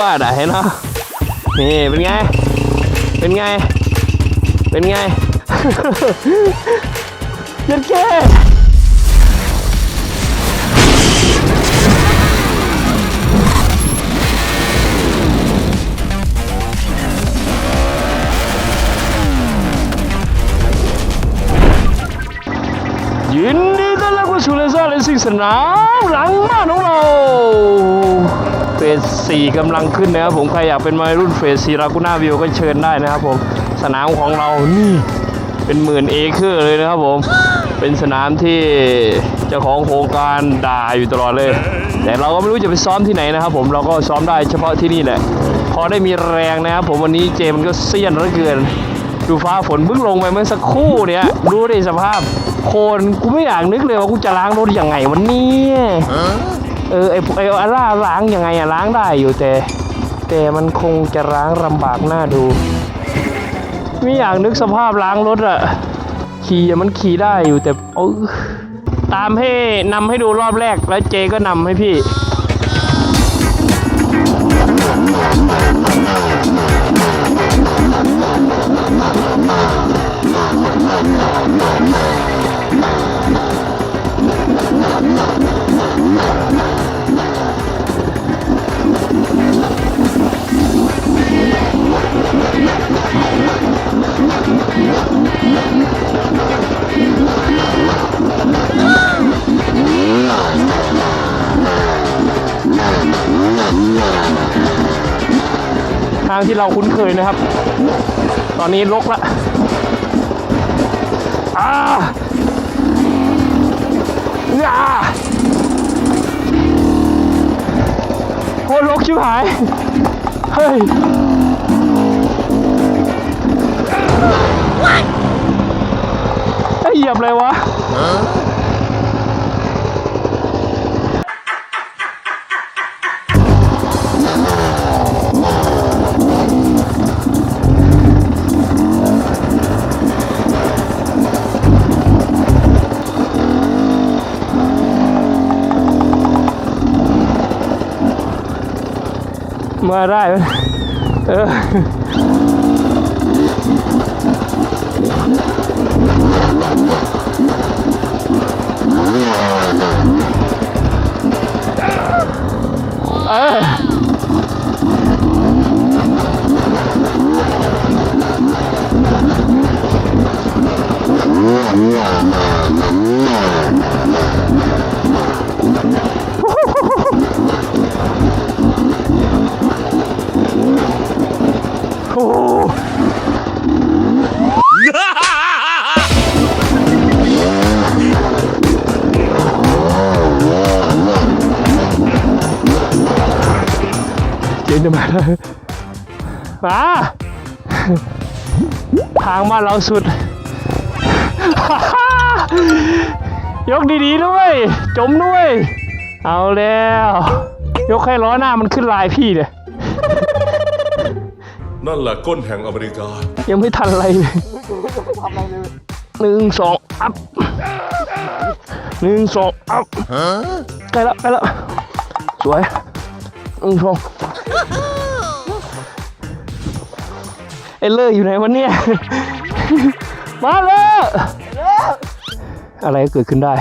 ว่าน่ะเห็นเนาะนี่เป็นไง เป็นไง เป็นไงยันแค่ยินดีต้อนรับเข้าสู่เลเซอร์เลสซิ่งสนามหลังบ้านของเรา เฟสสี่กำลังขึ้นนะครับผมใครอยากเป็นวัยรุ่นเฟสสี่รากูน่าวิวก็เชิญได้นะครับผมสนามของเรานี่เป็นหมื่นเอเคอร์เลยนะครับผมเป็นสนามที่เจ้าของโครงการด่าอยู่ตลอดเลย แต่เราก็ไม่รู้จะไปซ้อมที่ไหนนะครับผมเราก็ซ้อมได้เฉพาะที่นี่แหละ พอได้มีแรงนะครับผมวันนี้เจมันก็เซียนเหลือเกิน ดูฟ้าฝนเพิ่งลงไปเมื่อสักครู่เนี่ยดูดิสภาพ โคนกูไม่อยากนึกเลยว่ากูจะล้างรถยังไงวันนี้ เออไอไออาร่าล้างยังไงอะล้างได้อยู่แต่ แต่มันคงจะล้างลำบากหน้าดู ไม่อยากนึกสภาพล้างรถอะขี่มันขี่ได้อยู่แต่เออตามให้นำให้ดูรอบแรกแล้วเจก็นำให้พี่ เราคุ้นเคยนะครับ ตอนนี้ลกละอ่าอ่าโคตรลกชิบหาย เฮ้ยไอ้เหยียบเลยวะ มาได้เออเออโอ้โเจนจะมาแล้วมาทางบ้านเราสุด ยกดีๆด้วย จมด้วย เอาแล้ว ยกให้ล้อหน้ามันขึ้นลายพี่เนี่ย นั่นแหละก้นแห่งอเมริกา ยังไม่ทันอะไรเลยหนึ่งสองอัพหนึ่งสองอัพใกล้ละใกล้ละสวยหนึ่งสองเอเลอร์อยู่ไหนวันเนี้ยมาเลยอะไรก็เกิดขึ้นได้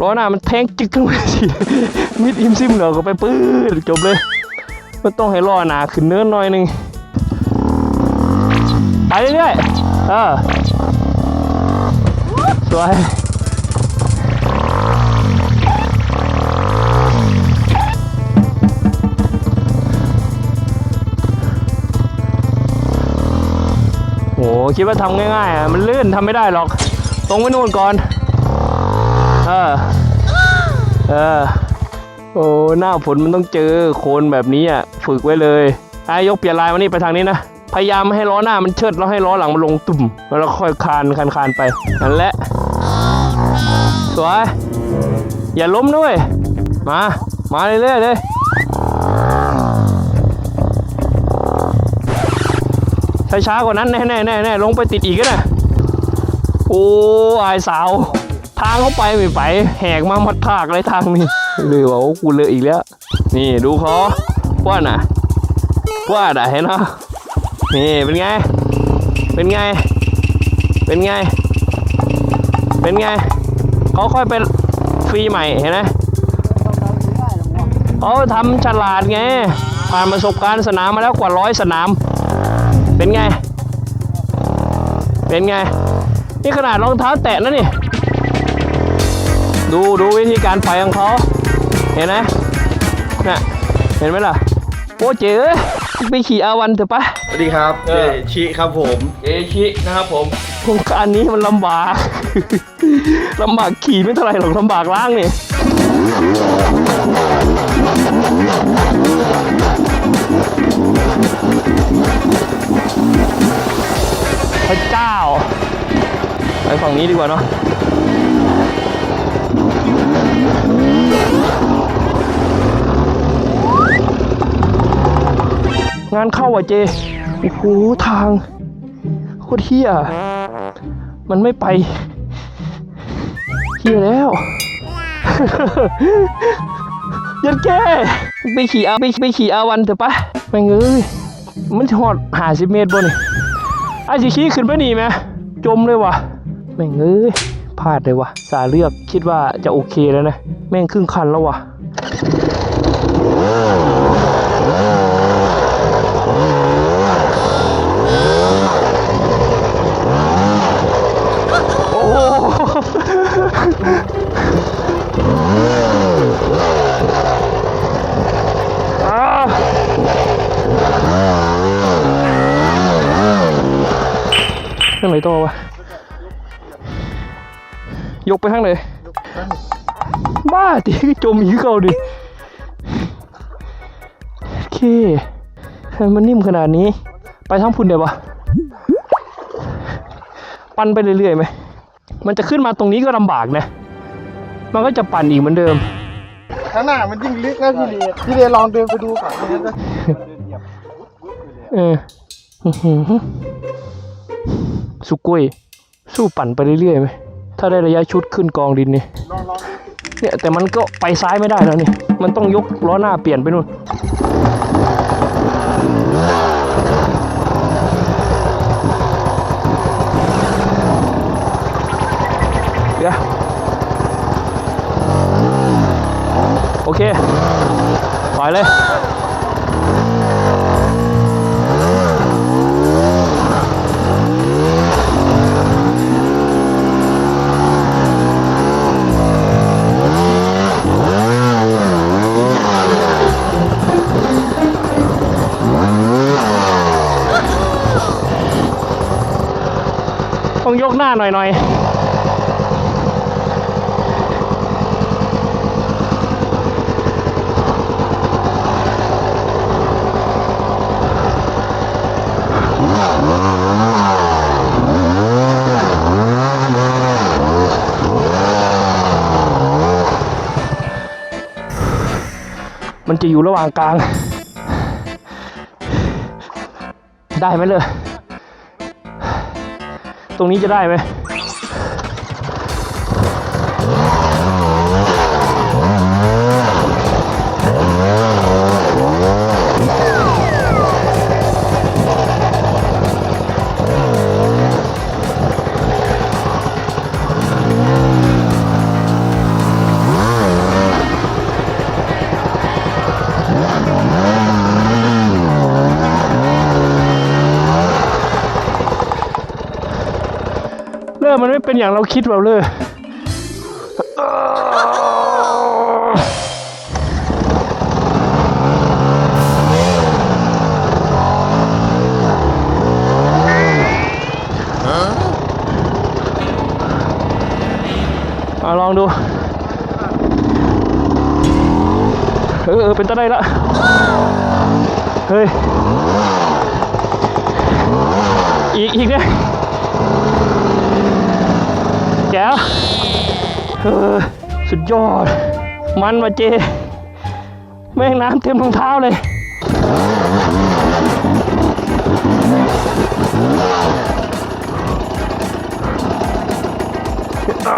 ล้อหน้ามันแทงจิกขึ้นมาสิมิดอิมซิมเหลือก็ไปปื้ดจบเลย มันต้องให้ล้อหนาขึ้นเนื้อหน่อยหนึง ไปเรื่อยๆเออสวยโหคิดว่าทำง่ายๆอะมันลื่นทำไม่ได้หรอก ตรงไปนู่นก่อน เออ เออ โอ้หน้าฝนมันต้องเจอโคนแบบนี้อะ ฝึกไว้เลยไอ้ยกเปลี่ยนลายมานี่ไปทางนี้นะ พยายามไม่ให้ล้อหน้ามันเชิดแล้วให้ล้อหลังมันลงตุ่ม แล้วค่อยคานคานคานไปนั่นแหละสวยอย่าล้มด้วย มา มาเรื่อยๆเลยช้าๆกว่านั้นแน่ๆแน่ๆแน่ๆลงไปติดอีกก็นะโอ้อายสาว ทางเข้าไปไม่ไป แหกมามัดภาคเลยทางนี้เลยว่ากูเลยอีกแล้ว นี่ดูเขาว่าน่ะ ว่าได้เนาะ นี่เป็นไง เป็นไง เป็นไง เป็นไง เขาค่อยเป็นฟรีใหม่เห็นไหมเขาทำฉลาดไง ผ่านประสบการณ์สนามมาแล้วกว่าร้อยสนาม เป็นไง เป็นไง นี่ขนาดรองเท้าแตะนะนี่ ดูดูวิธีการไปของเขาเห็นไหมน่ะ เห็นไหมล่ะ โอ้เจ๋อไปขี่อาวันเถอะปะ วัสดีครับเออเจชิครับผมเอชินะครับผม โครงการนี้มันลำบาก ลำบากขี่ไม่เท่าไหร่หรอกลำบากล้างนี่พระเจ้า ไปฝั่งนี้ดีกว่าเนาะงานเข้าอะเจ โอ้โหทางโคตรเฮียมันไม่ไปเฮียแล้ว ยันแกไปขี่อาไปไปขี่อาวันเถอะปะแม่งเอ้ยมันหอดหาสิเมตรบ่นี่ไอ้สิขี่ขึ้นไปหนีไหมจมเลยวะแม่งเอ้ยพลาดเลยวะสาเลือกคิดว่าจะโอเคแล้วนะ แม่งครึ่งคันแล้ววะ โอ้โหอ่า ข้างไหนต่อวะ ยกไปข้างไหนบ้าดิจมอีกเก่าดิ โอเคมันนิ่มขนาดนี้ ไปทั้งพุ่นเดี๋ยวปะ ปั่นไปเรื่อยๆไหม มันจะขึ้นมาตรงนี้ก็ลำบากนะ มันก็จะปั่นอีกเหมือนเดิม ข้างหน้ามันยิ่งลึกนะพี่เลพี่เลลองเดินไปดูก่อนไม่งั้นจะเอออื้อหือสุกุยสู้ปั่นไปเรื่อยๆไหมถ้าได้ระยะชุดขึ้นกองดินนี่ลองลองดูเนี่ยแต่มันก็ไปซ้ายไม่ได้แล้วนี่ มันต้องยกล้อหน้าเปลี่ยนไปนู่น เคปล่อยเลยต้องยกหน้าหน่อยหน่อย มันจะอยู่ระหว่างกลาง ได้ไหมเลย ตรงนี้จะได้ไหม เป็นอย่างเราคิดเราเลยมาลองดู เออเออเป็นตะได้ละ เฮ้ย อีก อีกเนี่ย แจ๋วเออสุดยอด มันมาเจ แม่งน้ำเต็มรองเท้าเลยอ่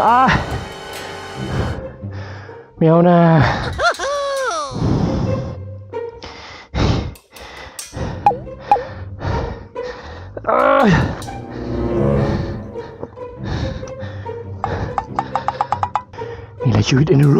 ตาเมียวนะเอ้ยนี่แหละชีวิตเอนูโร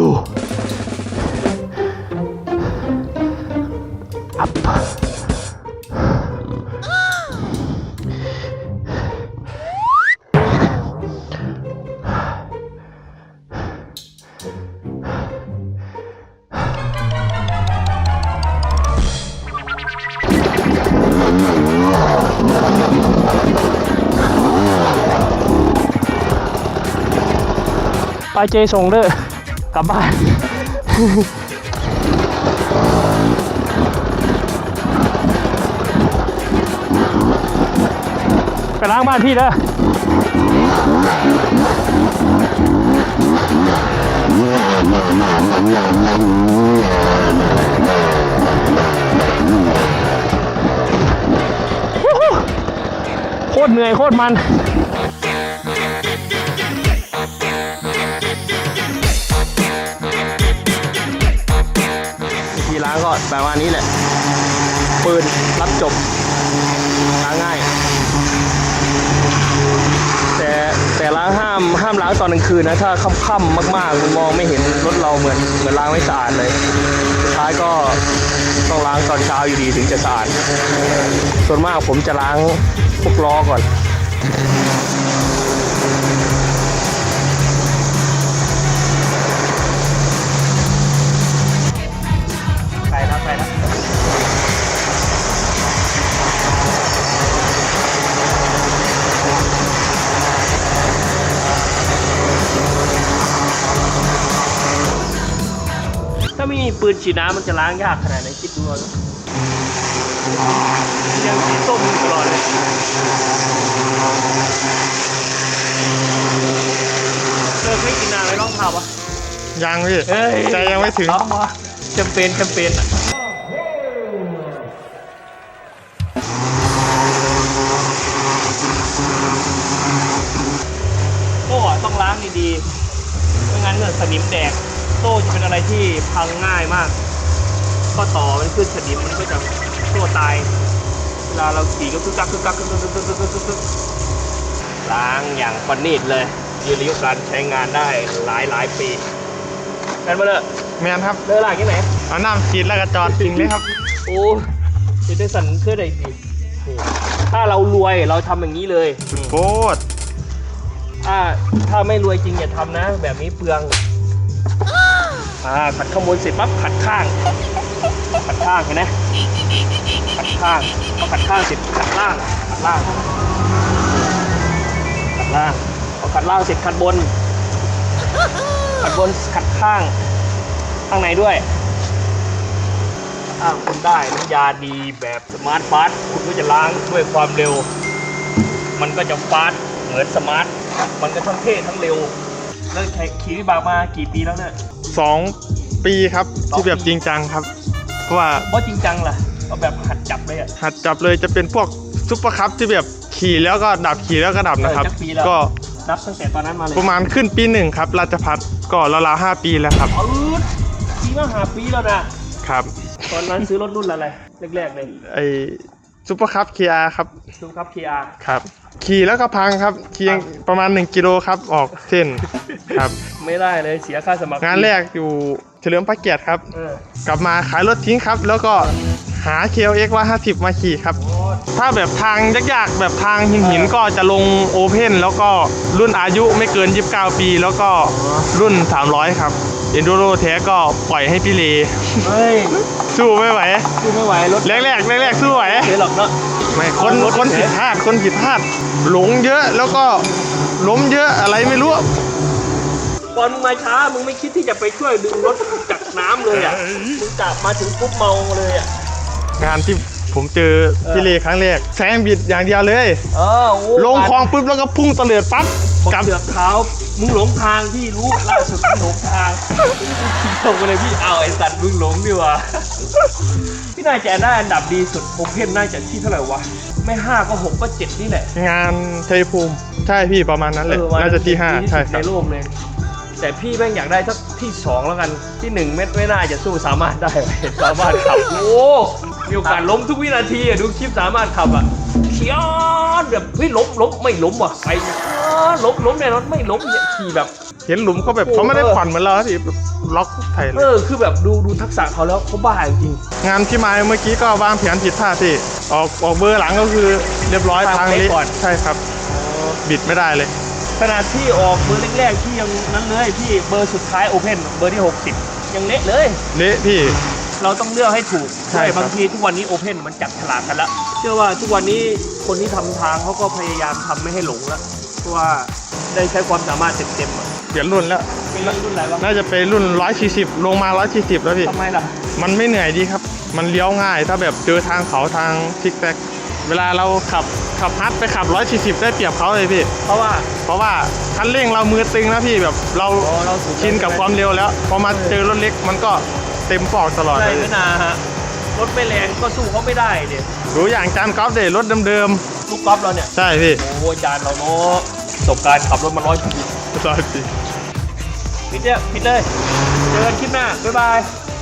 ไปเจส่งเด้อกลับบ้านไปล้างบ้านพี่เด้อโคตรเหนื่อยโคตรมัน ก็แบบว่านี้แหละ ปืนรับจบล้างง่าย แต่แต่ล้างห้ามห้ามล้างตอนกลางคืนนะ ถ้าค่ำๆมากๆมันมองไม่เห็นรถเราเหมือนเหมือนล้างไม่สะอาดเลย สุดท้ายก็ต้องล้างตอนเช้าอยู่ดีถึงจะสะอาด ส่วนมากผมจะล้างพวกล้อก่อน ปืนฉีดน้ำมันจะล้างยากขนาดไหนคิดดูเอานะยังสีส้มอยู่ตลอดเลยเลิกไม่กินนานเลยต้องทำวะยังพี่เอ้ยใจยังไม่ถึงเอามาแคมเปญแคมเปญอะโซ่อะต้องล้างดีๆไม่งั้นเกิดสนิมแดก โซ่จะเป็นอะไรที่พังง่ายมาก ก็ต่อมันขึ้นสนิมมันก็จะโซ่ตาย เวลาเราขี่ก็คึกกักคึกกักคึกกักคึกกักคึกกักคึกกักล้างอย่างประณีตเลยยืนอายุการใช้งานได้หลายหลายๆปีกันมาเลยแมนครับเดินหลังที่ไหนเอาน้ำฉีดแล้วก็จอดทิ้งเลยครับโอ้ยได้สันเพื่อใดดีถ้าเรารวยเราทำอย่างนี้เลยโคตรถ้าถ้าไม่รวยจริงอย่าทำนะ แบบนี้เปลือง อ่าขัดข้างบนเสร็จปั๊บขัดข้าง ขัดข้างเห็นไหมขัดข้างพอขัดข้างเสร็จขัดล่างขัดล่างขัดล่างพอขัดล่างเสร็จขัดบน ขัดบนขัดข้างข้างในด้วยถ้าคุณได้น้ำยาดีแบบสมาร์ทฟาสต์คุณก็จะล้างด้วยความเร็ว มันก็จะฟาสต์เหมือนสมาร์ท มันก็ทั้งเท่ทั้งเร็ว เลิกขี่วิบากมากี่ปีแล้วเนี่ยสองปีครับสองที่แบบปีจริงจังครับ เพราะว่าเพราะจริงจังล่ะเอาแบบหัดจับเลยอะหัดจับเลยจะเป็นพวกซุปเปอร์คัพที่แบบขี่แล้วก็ดับขี่แล้วก็ดับนะครับเออจักปีแล้วก็นับตั้งแต่ตอนนั้นมาเลยประมาณขึ้นปีหนึ่งครับ ราชพัฒก็ราวๆห้าปีแล้วครับปืดขี่มาหาปีแล้วนะครับ ตอนนั้นซื้อรถรุ่นอะไรแรกๆเลยไอ ซุปเปอร์คัพเคียครับดูครับ KR ครับ ขี่แล้วก็พังครับขี่ยังประมาณ 1 กิโลครับออกเส้นครับ ไม่ได้เลยเสียค่าสมัครงานแรกอยู่เฉลิมพระเกียรติครับ เออกลับมาขายรถทิ้งครับ แล้วก็ หา KLX ว่า50 มาขี่ครับ ถ้าแบบทางยากๆแบบทางหินหินๆก็จะลงโอเพนแล้วก็รุ่นอายุไม่เกิน 29 ปี แล้วก็รุ่น 300 ครับเอนดูโรแท้ก็ปล่อยให้พี่เลเฮ้ยสู้ไม่ไหว สู้ไม่ไหวรถแรกๆแรกๆสู้ไหวเสียหรอกเนาะไม่คนรถคนเสีผิยดพลาดคนผิดพลาดหลงเยอะแล้วก็ล้มเยอะอะไรไม่รู้ตอนมึงมาช้ามึงไม่คิดที่จะไปช่วยดึงรถจากน้ำเลยอะมึงจับมาถึงปุ๊บเมาเลยอะ งานที่ผผมเจอพี่เลครั้งแรกแซงบิดอย่างเดียวเลย เออโอ้ลงคลองปุ๊บแล้วก็พุ่งเตลิดปั๊บกกลัลับบเสือกขาวมึงหลงทางพี่รู้ล่าสุดมึงหลงทางขี่ตรงไปเลยพี่เอาไอ้สัตว์มึงหลงดีกว่าพี่นายจะได้อันดับดีสุดโอเพนน่าจะที่เท่าไหร่วะไม่ห้าก็หกก็เจ็ดนี่แหละ งานชัยภูมิใช่พี่ประมาณนั้นเลยเออวันน่าจะที่ห้าดีที่ใช่สุดครัในบโลกเลยแต่พี่แม่งอยากได้สักที่สองแล้วกันที่หนึ่งเม็ดไม่น่าจะสู้สามารถได้สามารถขับโอ้ มีโอกาสล้มทุกวินาทีอะดูคลิปสามารถขับอะเขียนแบบเฮ้ยล้มล้มไม่ล้มว่ะไปอ้าล้มล้มแน่นอนไม่ล้มเนี่ยขี่แบบ เห็นหลุมเขาแบบโอ้เขาไม่ได้ผ่อนเหมือนเราพี่แบบล็อกไทยเลเอยอคือแบบดูดูทักษะเขาแล้วเขาบ้าจริง งานที่มาเมื่อกี้ก็วางแผนผิดพลาดพี่ออกออกเบอร์หลังก็คือเรียบร้อยทางทางเละเละก่อน ใช่ครับบิดไม่ได้เลย ขนาดที่ออกเบอร์แรกๆที่ยังนั้นเลยพี่เบอร์สุดท้ายโอเพนเบอร์ที่ 60 ยังเละเลยเละพี่ เราต้องเลือกให้ถูกใช่ครับบางทีทุกวันนี้โอเพนมันจับฉลากกันแล้ว เชื่อว่าทุกวันนี้คนที่ทำทางเขาก็พยายามทำไม่ให้หลงแล้วเพราะว่าได้ใช้ความสามารถเต็มๆอะเปลี่ยนรุ่นแล้วเป็นรุ่นรุ่นอะไรวะน่าจะเป็นรุ่น 140 ลงมา 140 แล้วพี่ทำไมล่ะมันไม่เหนื่อยดีครับ มันเลี้ยวง่าย ถ้าแบบเจอทางเขาทางซิกแซกเวลาเราขับขับฮัทไปขับ 140 ได้เปรียบเขาเลยพี่ เพราะว่า เพราะว่าคันเร่งเรามือตึงนะพี่แบบเราอ๋อเราถูกชินกับความเร็วแล้ว พอมาเจอรถเล็กมันก็ เต็มปอกตลอดใช่เลยไม่นาฮะรถไม่แรงก็สู้เขาไม่ได้เด็ดูอย่างจานกอล์ฟเดรถเดิมลูกกอล์ฟเราเนี่ย ๆ ใช่พี่โอ้ยจานเราเนาะประสบการณ์ขับรถมาร้อยปี ร้อยปี ปิดเนี่ยปิดเลย เจอกันคลิปหน้า บ๊ายบาย